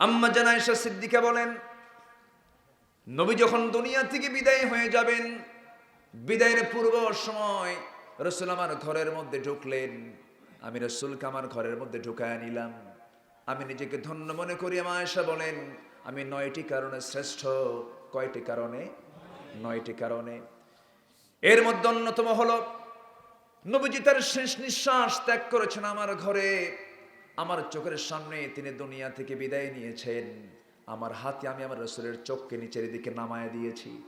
আম্মা জানায়শা সিদ্দিকা বলেন, নবী যখন দুনিয়া থেকে বিদায় হয়ে যাবেন, বিদায়ের পূর্ব সময় রসুল আমার ঘরের মধ্যে ঢুকলেন। আমি রসুলকে আমার ঘরের মধ্যে ঢুকায় নিলাম। আমি নিজেকে ধন্য মনে করি আমার আয়সা বলেন, আমি নয়টি কারণে শ্রেষ্ঠ, কয়টি কারণে? নয়টি কারণে। এর মধ্যে অন্যতম হল, নবীজি তার শেষ নিঃশ্বাস ত্যাগ করেছেন আমার ঘরে। আমার চোখের সামনে তিনি দুনিয়া থেকে বিদায় নিয়েছেন। আমার হাতে আমি আমার রসুলের চোখকে নিচের দিকে নামায় দিয়েছি।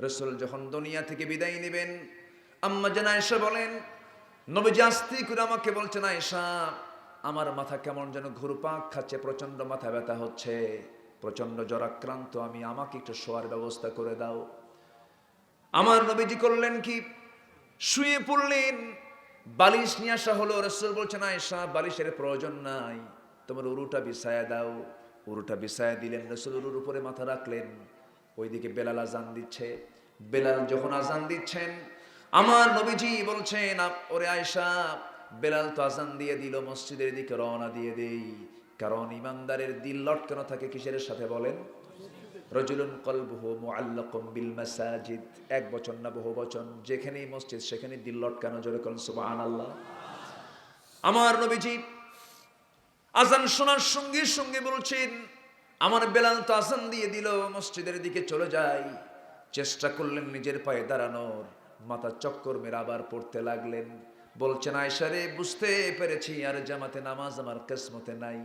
রসুল যখন দুনিয়া থেকে বিদায় নেবেন, আম্মা যেন আয়সা বলেন, নবীজি আস্তে করে আমাকে বলছেন আয়সা আমার মাথা কেমন যেন ঘুরপাক খাচ্ছে প্রচণ্ড মাথা ব্যথা হচ্ছে প্রচণ্ড জ্বরাক্রান্ত, আমি আমাকে একটু শোয়ার ব্যবস্থা করে দাও। আমার নবীজি করলেন কি? শুয়ে পড়লেন বালিশ নিয়ে আসা হলো, রসুল বলছেন আয়সা বালিশের প্রয়োজন নাই। তোমার উরুটা বিছায়া দাও। উরুটা বিছায়া দিলেন, রসুল উরুর উপরে মাথা রাখলেন। ওইদিকে বেলাল আজান দিচ্ছে। বেলাল যখন আজান দিচ্ছেন, আমার নবীজি বলছেন, ওরে আয়সা বেলাল তো আজান দিয়ে দিল, মসজিদের দিকে রওনা দিয়ে দেই। কারণ ইমানদারের দিল লটকানো থাকে, কিসের সাথে বলেন? রজুলুন কলবুহু মুআল্লাকুম বিল মাসাজিদ। এক বচন না বহু বচন, যেখানেই মসজিদ সেখানে দিল লটকানো জোরে করেন সুবহানাল্লাহ। আমার নবীজি আজান শোনার সঙ্গে সঙ্গে বলছেন, আমার বেলাল তো আজান দিয়ে দিল, মসজিদের দিকে চলে যাই। চেষ্টা করলেন নিজের পায়ে দাঁড়ানোর মাথা চক্কর মেরে আবার পড়তে লাগলেন। বলছেন আয়সারে বুঝতে পেরেছি, আর জামাতে নামাজ আমার কিসমতে নাই।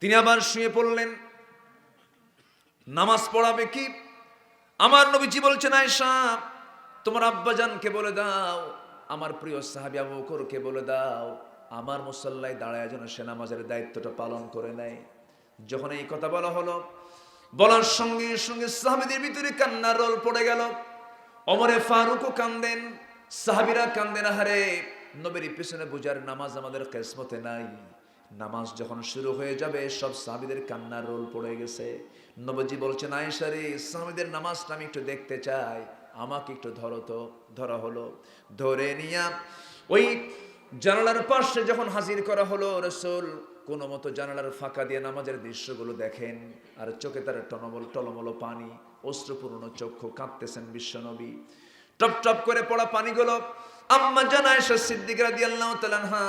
তিনি আবার শুয়ে পড়লেন। নামাজ পড়াবে কি? আমার নবীজি বলছেন আয়সা তোমার আব্বাজানকে বলে দাও, আমার প্রিয় সাহাবি আবু বকরকে বলে দাও, আমার মুসল্লায় দাঁড়ায় যেন সে নামাজের দায়িত্বটা পালন করে নেয়। যখন এই কথা বলা হলো, বলার সঙ্গে সঙ্গে সাহাবিদের ভিতরে কান্নার রোল পড়ে গেল। অমরে ফারুকও কান্দেন, সাহাবিরা কান্দেন হারে নবীর পিছনে বুঝার নামাজ আমাদের কেসমতে নাই। নামাজ যখন শুরু হয়ে যাবে, সব সাহাবিদের কান্নার রোল পড়ে গেছে। নবজি বলছেন আয়েশারে সাহাবিদের নামাজটা আমি একটু দেখতে চাই। আমাকে একটু ধরো তো, ধরা হলো। ধরে নিয়া ওই জানালার পাশে যখন হাজির করা হলো, রসুল কোনো মতো জানালার ফাঁকা দিয়ে নামাজের দৃশ্যগুলো দেখেন আর চোখে তার টনমল, টলমল পানি অস্ত্রপূর্ণ চক্ষু কাঁদতেছেন বিশ্বনবী। টপ টপ করে পড়া পানিগুলো আম্মা জানায় সিদ্দিক তাআলা আনহা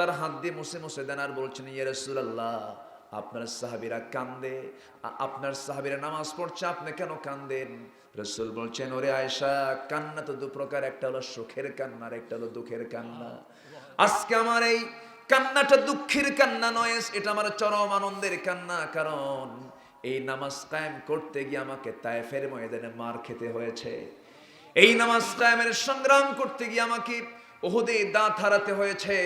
তার হাত দিয়ে মুছে মুছে দেন আর বলছেন, ইয়া রাসূলুল্লাহ, আপনার সাহাবিরা কান্দে। আপনার সাহাবিরা নামাজ পড়ছে, আপনি কেন কান্দেন? রসুল বলছেন, ওরে আয়েশা, কান্না তো দু প্রকার, একটা হলো সুখের কান্না আর একটা হলো দুঃখের কান্না। আজকে আমার এই কান্নাটা দুঃখের কান্না নয়, এটা আমার চরম আনন্দের কান্না। কারণ এই নামাজ কায়েম করতে গিয়ে আমাকে তায়েফের ময়দানে মার খেতে হয়েছে। এই নামাজ কায়েমের সংগ্রাম করতে গিয়ে আমাকে ওহুদে দাঁত হারাতে হয়েছে।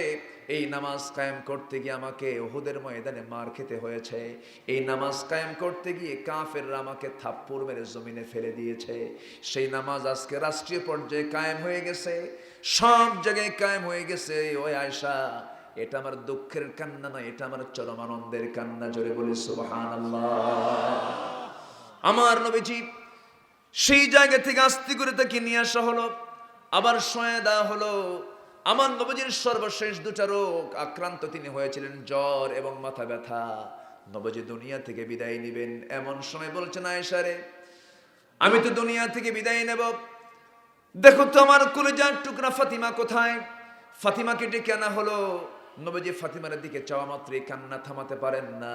এই নামাজ কায়েম করতে গিয়ে আমাকে ওহুদের ময়দানে মার খেতে হয়েছে। এই নামাজ কায়েম করতে গিয়ে কাফেররা আমাকে থাপ্পড় মেরে জমিনে ফেলে দিয়েছে। সেই নামাজ আজকে রাষ্ট্রীয় পর্যায়ে কায়েম হয়ে গেছে। সব জায়গায় কায়েম হয়ে গেছে। ওই আয়সা এটা আমার দুঃখের কান্না নয়, এটা আমার চরম আনন্দের কান্না। জোরে বলি, সুবহানাল্লাহ। আমার নবীজি সেই জায়গা থেকে আস্তে করে তাকে নিয়ে আসা হলো। আবার দেওয়া হলো। আমার নবজির সর্বশেষ দুটা রোগ, আক্রান্ত তিনি হয়েছিলেন জ্বর এবং মাথা ব্যথা। নবজি দুনিয়া থেকে বিদায় নেবেন, এমন সময় বলছেন আয়েশারে, আমি তো দুনিয়া থেকে বিদায় নেব। দেখো তো আমার কলেজার টুকরা ফাতিমা কোথায়? ফাতিমাকে ডেকে আনা হলো। নবজি ফাতিমার দিকে চাওয়া মাত্রই কান্না থামাতে পারেন না।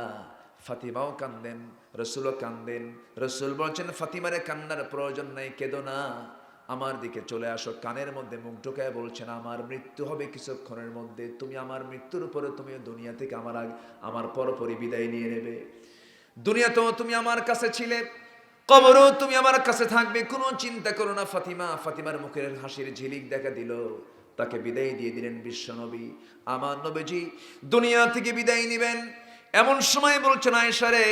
ফাতিমাও কান্দেন, রসুলও কান্দেন। রসুল বলছেন, ফাতিমারে কান্নার প্রয়োজন নাই, কেদো না। আমার দিকে চলে আসো, কানের মধ্যে মুখ ঢোকায় বলছেন, আমার মৃত্যু হবে কিছুক্ষণের মধ্যে। তুমি আমার মৃত্যুর উপরে, তুমি দুনিয়া থেকে আমার আমার পরপরই বিদায় নিয়ে নেবে। দুনিয়াতেও তুমি আমার কাছে ছিলে, কবরও তুমি আমার কাছে থাকবে। কোনো চিন্তা করো না, ফাতিমা। ফাতিমার মুখের হাসির ঝিলিক দেখা দিল। তাকে বিদায় দিয়ে দিলেন বিশ্বনবী আমার নবীজি দুনিয়া থেকে বিদায় নেবেন। এমন সময় বলছেন আয়েশারে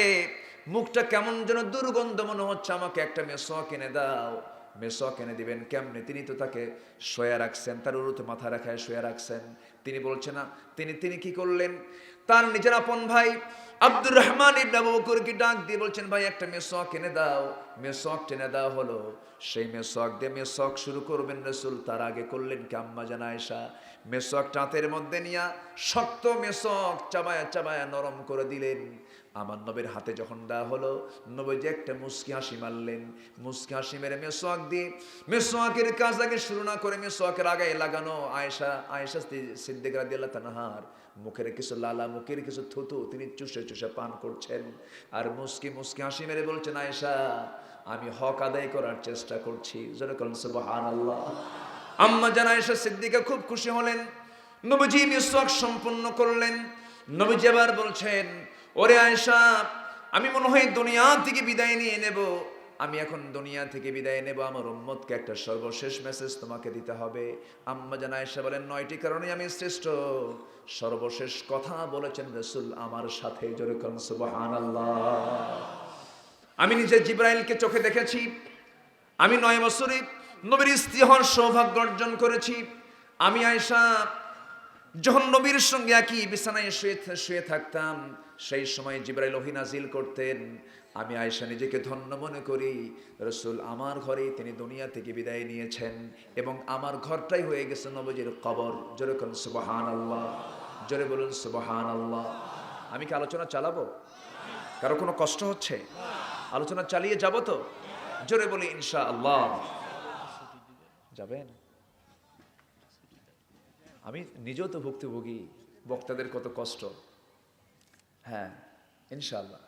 মুখটা কেমন যেন দুর্গন্ধ মনে হচ্ছে। আমাকে একটা মেসোয়া কিনে দাও। মেসোয়া এনে দিবেন, কেমনে? তিনি তো তাকে শোয়া রাখছেন, তার উরুতে মাথা রাখায় শোয়া রাখছেন। তিনি বলছেন না, তিনি তিনি কি করলেন? তার নিজের আপন ভাই আব্দুর রহমান ইবনে আবু ডাক দিয়ে বলছেন, ভাই, একটা মেসোয়াক এনে দাও। মেসোয়াক টেনে দেওয়া হলো। সেই মেসোয়াক দিয়ে মেসোয়াক শুরু করবেন রসুল, তার আগে করলেন কি আম্মা জানা আয়েশা? মেসোয়াক টাতের মধ্যে নিয়া শক্ত মেসোয়াক চাবায়া চাবায়া নরম করে দিলেন। আমার নবীর হাতে যখন দেওয়া হলো, নবীজি একটা মুস্কি হাসি মারলেন। মুস্কি হাসি মেরে মেসোয়াক দিয়ে, মেসোয়াকের কাজ আগে শুরু না করে মেসোয়াকের আগে লাগানো আয়েশা আয়েশা সিদ্দিক রাদিয়াল্লাহু তাআলার মুখের কিছু লালা, মুখের কিছু থুতু তিনি চুষে চুষে পান করছেন। আর মুস্কি মুস্কি হাসি মেরে বলছেন, আয়েশা, আমি হক আদায় করার চেষ্টা করছি। যেরকম সুবহানাল্লাহ। আম্মা জান আয়েশা সিদ্দিকা খুব খুশি হলেন। নবীজি মিসওয়াক সম্পূর্ণ করলেন। নবীজি আবার বলছেন ওরে আয়েশা, আমি মনে হয় দুনিয়া থেকে বিদায় নিয়ে নেব। আমি এখন দুনিয়া থেকে বিদায় নেব। আমার উম্মতকে একটা সর্বশেষ মেসেজ তোমাকে দিতে হবে। আম্মা জান আয়েশা বলেন, নয়টি কারণে আমি শ্রেষ্ঠ। সর্বশেষ কথা বলেছেন রসুল আমার সাথে যেরকম সুবহানাল্লাহ। আমি নিজে জিব্রাইলকে চোখে দেখেছি। আমি নয় বছরে নবীর স্ত্রী হওয়ার সৌভাগ্য অর্জন করেছি। আমি আয়সা যখন নবীর সঙ্গে একই বিছানায় শুয়ে শুয়ে থাকতাম, সেই সময় জিব্রাইল ওহী নাজিল করতেন। আমি আয়সা নিজেকে ধন্য মনে করি। রসুল আমার ঘরে তিনি দুনিয়া থেকে বিদায় নিয়েছেন এবং আমার ঘরটাই হয়ে গেছে নবজির কবর। যেরকম সুবহান আল্লাহ জোরে বলুন সুবহান আল্লাহ আমি কি আলোচনা চালাবো? কারও কোনো কষ্ট হচ্ছে? আলোচনা চালিয়ে যাব তো? জোরে বলি ইনশা আল্লাহ যাবেন? আমি নিজেও তো ভুক্তভোগী, বক্তাদের কত কষ্ট। হ্যাঁ ইনশাল্লাহ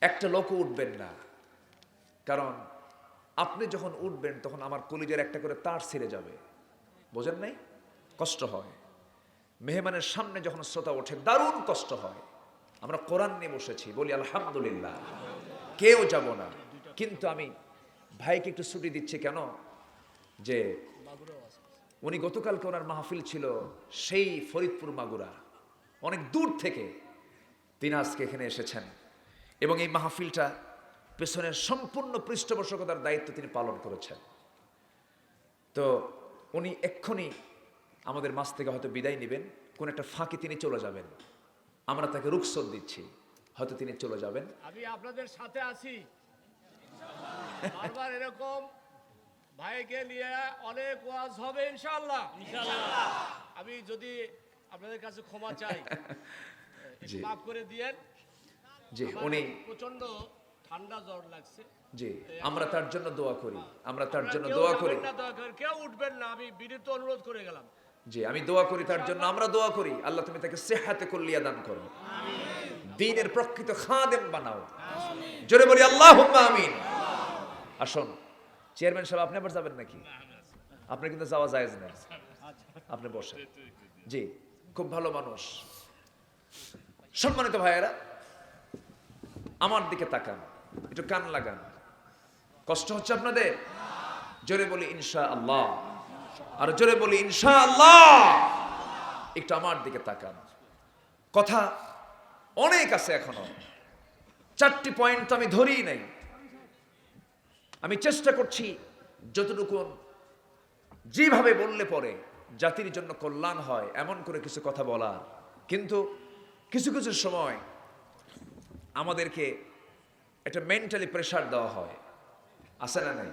একটা লোকও উঠবেন না। কারণ আপনি যখন উঠবেন, তখন আমার কলিজের একটা করে তার ছিঁড়ে যাবে। বোঝেন নাই? কষ্ট হয়। মেহমানের সামনে যখন শ্রোতা ওঠে, দারুণ কষ্ট হয়। আমরা কোরআন নিয়ে বসেছি, বলি আলহামদুলিল্লাহ। কেউ যাব না। কিন্তু আমি ভাইকে একটু ছুটি দিচ্ছি কেন? যে উনি গতকালকে ওনার মাহফিল ছিল সেই ফরিদপুর মাগুরা, অনেক দূর থেকে তিনি আজকে এখানে এসেছেন। এবং এই মাহফিলটা পেছনের সম্পূর্ণ পৃষ্ঠপোষকতার দায়িত্ব তিনি পালন করেছেন। তো উনি এক্ষুনি আমাদের মাছ থেকে হয়তো বিদায় নেবেন, কোন একটা ফাঁকে তিনি চলে যাবেন। আমরা তাকে রুখসত দিচ্ছি, হয়তো তিনি চলে যাবেন। আমি আপনাদের সাথে আছি। এরকম ভাইকে নিয়ে অনেক ওয়াজ হবে ইনশাআল্লাহ। আমি যদি আপনাদের কাছে ক্ষমা চাই। মাফ করে দিয়েন। জি উনি প্রচণ্ড ঠান্ডা জ্বর লাগছে। জি আমরা তার জন্য দোয়া করি আমরা তার জন্য দোয়া করি। কেউ উঠবেন না আমি বিনীত অনুরোধ করে গেলাম। জি আমি দোয়া করি তার জন্য আমরা দোয়া করি আল্লাহ তুমি তাকে সেহাতে কল্লিয়া দান করো। দিনের প্রকৃত খাদেম বানাও। জোরে বলি আল্লাহ আমিন। আসুন। চেয়ারম্যান সাহেব, আপনি আবার যাবেন নাকি? আপনি কিন্তু যাওয়া যায় না। আপনি বসেন। জি, খুব ভালো মানুষ। সম্মানিত ভাইয়েরা, আমার দিকে তাকান, একটু কান লাগান। কষ্ট হচ্ছে আপনাদের? জোরে বলি ইনশা আল্লাহ আর জোরে বলি ইনশা আল্লাহ একটু আমার দিকে তাকান। কথা অনেক আছে এখনও। চারটি পয়েন্ট তো আমি ধরেই নাই। আমি চেষ্টা করছি যতটুকু যেভাবে বললে পরে জাতির জন্য কল্যাণ হয়, এমন করে কিছু কথা বলার। কিন্তু কিছু কিছু সময় আমাদেরকে একটা মেন্টালি প্রেশার দেওয়া হয়। আছে না নাই?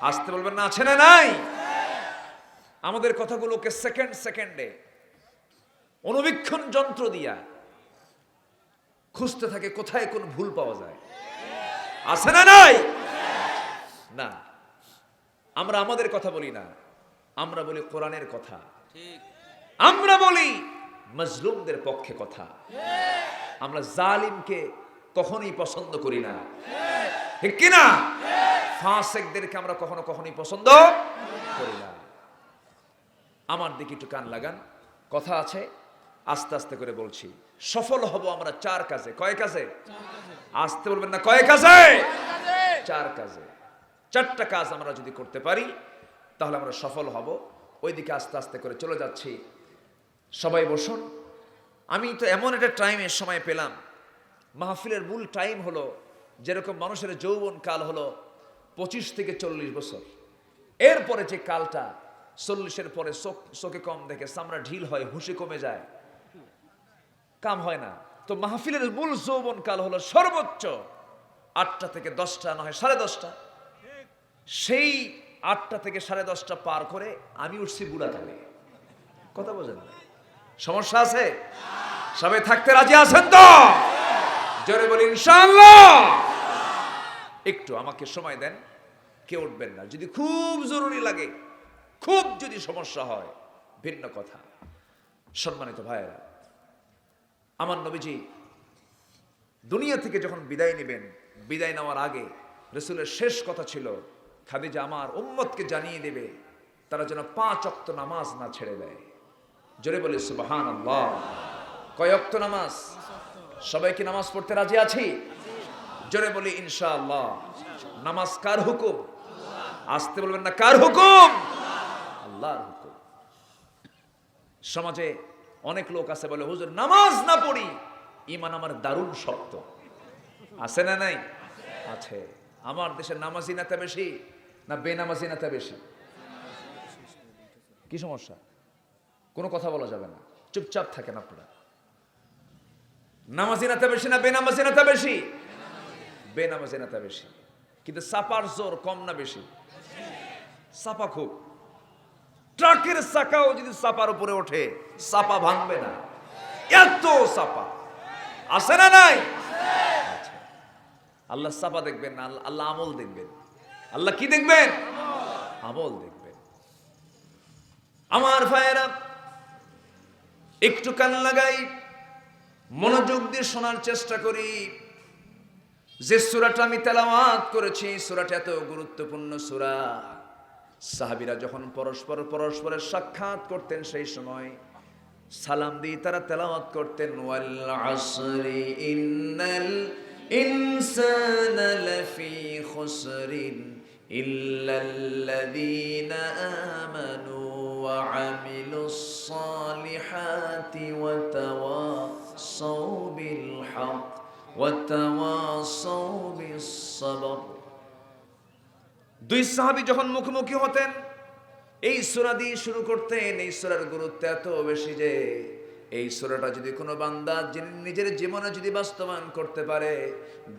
আসতে বলবেন না, আছে না নাই? আমাদের কথাগুলোকে সেকেন্ড সেকেন্ডে অনুবীক্ষণ যন্ত্র দিয়া খুঁজতে থাকে কোথায় কোন ভুল পাওয়া যায়। আছে না নাই? না। আমরা আমাদের কথা বলি না। আমরা বলি কোরআনের কথা। আমরা বলি মজলুমদের পক্ষে কথা। আমরা জালিমকে কখনোই পছন্দ করি না। ঠিক কিনা? ফাঁসেকদেরকে আমরা কখনো কখনোই পছন্দ করি না। আমার দিকে একটু কান লাগান। কথা আছে আস্তে আস্তে করে বলছি। সফল হব আমরা চার কাজে। কয় কাজে? আসতে বলবেন না কয় কাজে। চার কাজে। চারটা কাজ আমরা যদি করতে পারি, তাহলে আমরা সফল হব। ওইদিকে আস্তে আস্তে করে চলে যাচ্ছি। সবাই বসুন। আমি তো এমন একটা টাইমের সময় পেলাম। মাহফিলের মূল টাইম হলো, যেরকম মানুষের যৌবন কাল হলো পঁচিশ থেকে চল্লিশ বছর। এরপরে যে কালটা, চল্লিশের পরে চোখ চোখে কম দেখে চামড়া ঢিল হয়, হুঁশে কমে যায়। কাম হয় না। তো মাহফিলের মূল যৌবন কাল হলো সর্বোচ্চ আটটা থেকে দশটা, নয় সাড়ে দশটা। সেই আটটা থেকে সাড়ে দশটা পার করে আমি উঠছি বুড়াকালে। কথা বোঝেন সমস্যা আছে? সবাই থাকতে রাজি আছেন তো? জোরে বলি, ইনশাআল্লাহ। একটু আমাকে সময় দেন কে উঠবেন না। যদি খুব জরুরি লাগে, খুব যদি সমস্যা হয়, ভিন্ন কথা। সম্মানিত ভাইয়েরা, আমার নবীজি দুনিয়া থেকে যখন বিদায় নেবেন, বিদায় নেওয়ার আগে রসুলের শেষ কথা ছিল খাদিজা আমার উম্মতকে জানিয়ে দেবে, তারা যেন পাঁচ অক্ত নামাজ না ছেড়ে দেয়। জোরে বলে সুবাহান আল্লাহ কয় অক্ত নামাজ? সবাই কি নামাজ পড়তে রাজি আছি? জোরে বলি ইনশা আল্লাহ নামাজ কার হুকুম? আসতে বলবেন না, কার হুকুম? আল্লাহর হুকুম। সমাজে অনেক লোক আছে, বলে, হুজুর, নামাজ না পড়ি। ইমান আমার দারুণ শক্ত। আছে না নাই? আছে। আমার দেশের নামাজি নেতা বেশি। না বেনামাজি নেতা বেশি? কি সমস্যা? কোনো কথা বলা যাবে না। চুপচাপ থাকেন আপনারা। নামাজি নেতা বেশি না বেনামাজি নেতা বেশি? বেনামাজি নেতা বেশি। কিন্তু সাপার জোর কম না বেশি? সাপা খুব। ট্রাকের চাকাও যদি সাপার উপরে ওঠে, সাপা ভাঙবে না। এত সাপা। আছে না নাই? আচ্ছা। আল্লাহ সাপা দেখবেন না, আল্লাহ আমল দেখবেন। আল্লাহ কি দেখবেন? আমল দেখবেন। আমার ভাইয়েরা, একটু কান লাগাই, মনোযোগ দিয়ে শোনার চেষ্টা করি। যে সুরাটা আমি তেলাওয়াত করেছি, সুরাটা এত গুরুত্বপূর্ণ সুরা। সাহাবিরা যখন পরস্পর পরস্পরের সাক্ষাৎ করতেন সেই সময়, সালাম দিয়ে তারা তেলাওয়াত করতেন, ওয়াল আসরি ইন্নাল আমানু ওয়া আমিলুস সালিহাতি ওয়া তাওয়াসাউ বিল হক ওয়া তাওয়াসাউ বিস সাবর দুই সাহাবী যখন মুখোমুখি হতেন, এই সূরা দিয়ে শুরু করতেন, এই সূরার গুরুত্ব এত বেশি যে এই সুরাটা যদি কোনো বান্দা নিজের জীবনে যদি বাস্তবায়ন করতে পারে,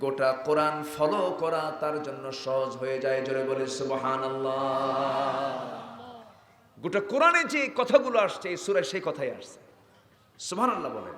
গোটা কোরআন ফলো করা তার জন্য সহজ হয়ে যায়। জোরে বলে সুবহান গোটা কোরআনে যে কথাগুলো আসছে, এই সুরায় সেই কথাই আসছে। সুবহানাল্লাহ বলেন।